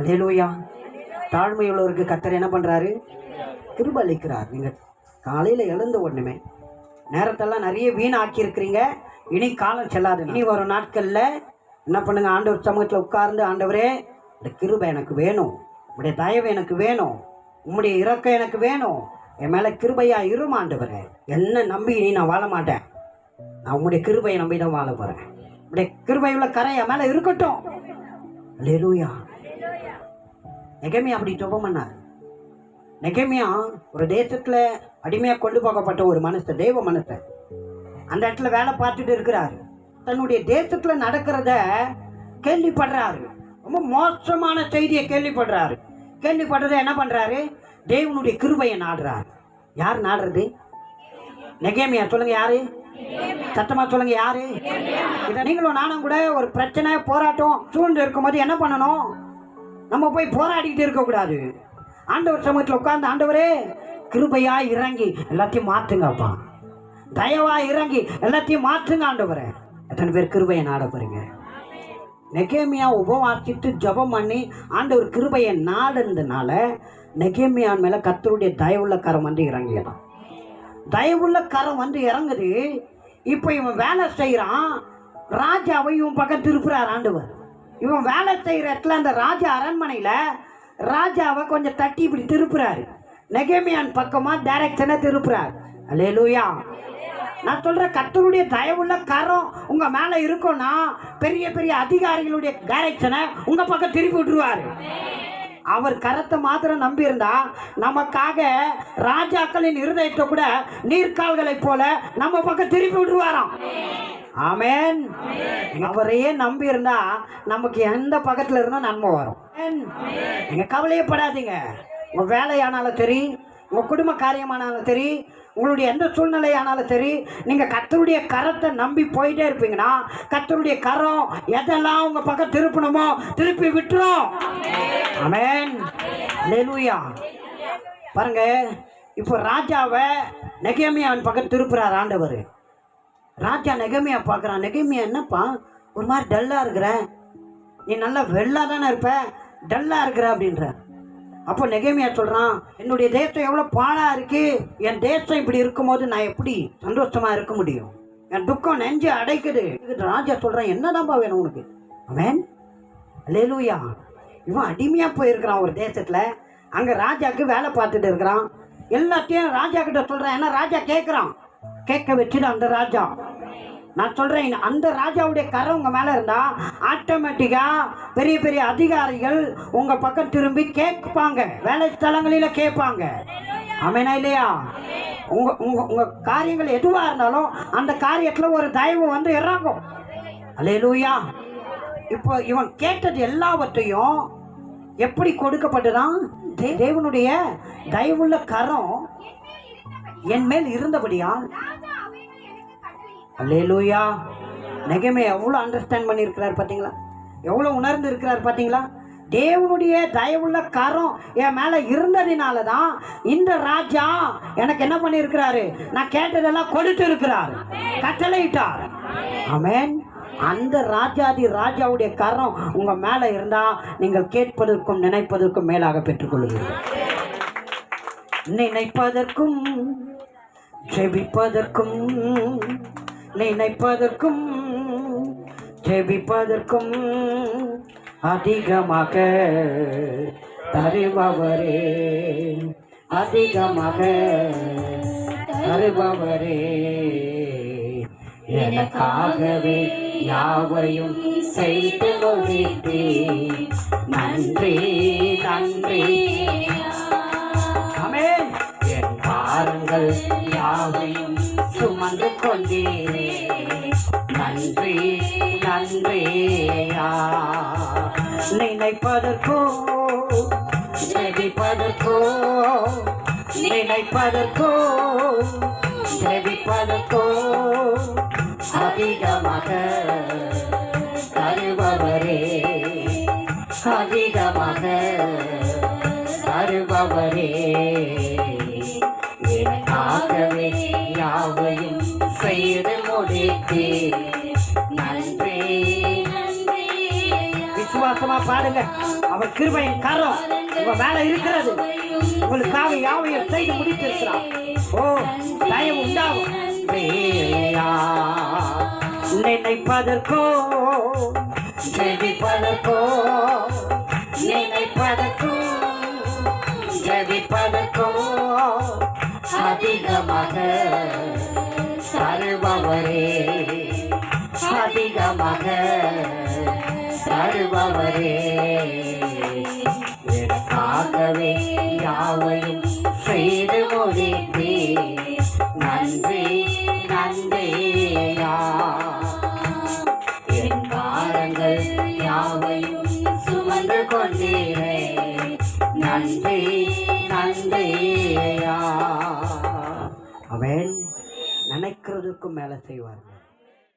Alleluia தாழ்மையுள்ளவருக்கு கத்தர் என்ன பண்ணுறாரு கிருப அளிக்கிறார். நீங்கள் காலையில் எழுந்த உடனே நேரத்தெல்லாம் நிறைய வீணாக்கியிருக்கிறீங்க. இனி காலம் செல்லாது. இனி வரும் நாட்களில் என்ன பண்ணுங்க? ஆண்டவர் சமூகத்தில் உட்கார்ந்து ஆண்டவரே இந்த கிருபை எனக்கு வேணும். உங்களுடைய தயவு எனக்கு வேணும். உம்முடைய இரக்கம் எனக்கு வேணும். என் மேலே கிருபையா இரும் ஆண்டவரே. என்ன நம்பி இனி நான் வாழ மாட்டேன்? நான் உங்களுடைய கிருபையை நம்பி தான் வாழ போகிறேன் உங்களுடைய கிருபை உள்ள கரை என் மேலே இருக்கட்டும். அல்லேலூயா நெகமியா அப்படி ஜெபம் பண்ணார். நெகமியா ஒரு தேசத்தில் அடிமையாக கொண்டு போகப்பட்ட ஒரு மனுஷன் தெய்வ மனுஷன். அந்த இடத்துல வேலை பார்த்துட்டு இருக்கிறாரு. தன்னுடைய தேசத்தில் நடக்கிறத கேள்விப்படுறாரு. ரொம்ப மோசமான செய்தியை கேள்விப்படுறாரு. கேள்விப்படுறத என்ன பண்ணுறாரு தேவனுடைய கிருபையை நாடுறாரு. யார் நாடுறது? நெகேமியா சொல்லுங்க யாரு? சத்தமா சொல்லுங்க யாரு? இதை நீங்களும் நானும் கூட ஒரு பிரச்சனை போராட்டம் சூழ்ந்து இருக்கும்போது என்ன பண்ணணும்? நம்ம போய் போராடிக்கிட்டு இருக்கக்கூடாது. ஆண்டவர் சமூகத்தில் உட்காந்து ஆண்டவரே கிருபையா இறங்கி எல்லாத்தையும் மாற்றுங்கப்பா தயவா இறங்கி எல்லாத்தையும் மாற்றுங்க ஆண்டவரே. எத்தனை பேர் கிருபையை நாட போகிறீங்க நெகேமியா உபவாசித்து ஜெபம் பண்ணி ஆண்டவர் கிருபையை நாடுனதுனால நெகேமியான் மேலே கத்தருடைய தயவுள்ள கரம் வந்து இறங்கிடும் தயவுள்ள கரம் வந்து இறங்குது. இப்போ இவன் வேலை செய்கிறான் ராஜாவை இவன் பக்கம் திருப்புறார் ஆண்டவர். இவன் வேலை செய்கிற இடத்துல அந்த ராஜா அரண்மனையில் ராஜாவை கொஞ்சம் தட்டி இப்படி திருப்புறாரு. நெகேமியான் பக்கமாக டைரக்ஷனை திருப்புறாரு. அலேலூயா நான் சொல்கிற கத்தருடைய தயவுள்ள கரம் உங்கள் மேலே இருக்கும்னா பெரிய பெரிய அதிகாரிகளுடைய டைரக்ஷனை உங்கள் பக்கம் திருப்பி விட்டுருவார். அவர் கரத்தை மாத்திரம் நம்பியிருந்தா நமக்காக ராஜாக்களின் இருதயத்தை கூட நீர்க்கால்களைப் போல நம்ம பக்கம் திருப்பி விட்டுருவாராம். ஆமென். அவரையே நம்பி இருந்தா நமக்கு எந்த பக்கத்துல இருந்தும் நன்மை வரும். ஆமென். நீங்க கவலையப்படாதீங்க உங்க வேலையானாலும் சரி உங்க குடும்ப காரியமானாலும் சரி உங்களுடைய எந்த சூழ்நிலையானாலும் சரி நீங்க கத்தருடைய கரத்தை நம்பி போயிட்டே இருப்பீங்கன்னா கத்தருடைய கரம் எதெல்லாம் உங்க பக்கம் திருப்பணுமோ திருப்பி விட்டுரும். ஆமென். லெலுயா பாருங்க இப்போ ராஜாவை நெகேமியாவின் பக்கம் திருப்புறார் ஆண்டவர். ராஜா நெகமியா பார்க்குறான். நெகமியா என்னப்பா? ஒரு மாதிரி டல்லாக இருக்கிற. நீ நல்லா வெள்ளாக தானே இருப்ப. டல்லாக இருக்கிற அப்படின்ற. அப்போ நெகமியா சொல்கிறான் என்னுடைய தேசம் எவ்வளோ பாழாக இருக்குது என் தேசம் இப்படி இருக்கும்போது நான் எப்படி சந்தோஷமாக இருக்க முடியும்? என் துக்கம் நெஞ்சு அடைக்குது. ராஜா சொல்கிறான் என்னதான்ப்பா வேணும் உனக்கு? அவன்? லேலூயா இவன் அடிமையாக போயிருக்கிறான் ஒரு தேசத்தில். அங்கே ராஜாவுக்கு வேலை பார்த்துட்டு இருக்கிறான். எல்லாத்தையும் ராஜா கிட்ட சொல்கிறான் ஏன்னா ராஜா கேட்குறான் கேட்க வச்சுடு அந்த ராஜா. நான் சொல்கிறேன் அந்த ராஜாவுடைய கரை உங்கள் மேலே இருந்தால் ஆட்டோமேட்டிக்காக பெரிய பெரிய அதிகாரிகள் உங்கள் பக்கம் திரும்பி கேட்பாங்க. வேலை ஸ்தலங்களில் கேட்பாங்க. அமைனா இல்லையா? உங்கள் உங்கள் உங்கள் காரியங்கள் எதுவாக இருந்தாலும் அந்த காரியத்தில் ஒரு தயவு வந்து இறங்கும். அல்லேலூயா. இப்போ இவன் கேட்டது எல்லாவற்றையும் எப்படி கொடுக்கப்பட்டுதான் தேவனுடைய தயவுள்ள கரம் என் மேல் இருந்தபடியால் அல்லேலூயா நெகமே எவ்வளோ அண்டர்ஸ்டாண்ட் பண்ணியிருக்கிறார் பார்த்தீங்களா? எவ்வளோ உணர்ந்து இருக்கிறார் பார்த்தீங்களா? தேவனுடைய தயவுள்ள கரம் என் மேலே இருந்ததினால தான் இந்த ராஜா எனக்கு என்ன பண்ணியிருக்கிறாரு? நான் கேட்டதெல்லாம் கொடுத்து இருக்கிறார் கட்டளையிட்டார். அமேன் அந்த ராஜாதி ராஜாவுடைய கரம் உங்கள் மேலே இருந்தால் நீங்கள் கேட்பதற்கும் நினைப்பதற்கும் மேலாக பெற்றுக்கொள்கிறீர்கள். நினைப்பதற்கும் ஜெபிப்பதற்கும் நினைப்பதற்கும் ஜெபிப்பதற்கும் அதிகமாக தருபவரே. அதிகமாக தருபவரே. எனக்காகவே யாவையும் செய்து முடித்தே நன்றி நன்றி. அமே என் பாருங்கள் யாவையும் சுமந்து கொண்டீரே. நன்றி நன்றியா நினைப்பதற்கோ ஜெபிப்பதற்கோ நினைப்பதற்கோ ஜெபிப்பதற்கோ அதிகமாக தருபவரே அதிகமாக தருபவரே. எனக்காகவே யாவையும் செய்து முடித்தேன். விசுவாசமா பாடுங்க அவர் கிருபையின் கரம் உங்க மேல இருக்கிறது. உங்களுக்காக யாவையும் செய்து முடித்திருக்கிறார். ஓ தயவு உண்டாகும். நினைப்பதற்கோ ஜெபிப்பதற்கோ நினைப்பதற்கோ ஜெபிப்பதற்கோ அதிகமாக தருபவரே அதிகமாக தருபவரே. எனக்காகவே யாவையும் செய்து முடித்தே நன்றி நன்றியா. என் காரங்கள் யாவையும் சுமந்து கொண்டீரே. நன்றி நன்றியா. அவன் நினைக்கிறதுக்கும் மேலே செய்வார்கள்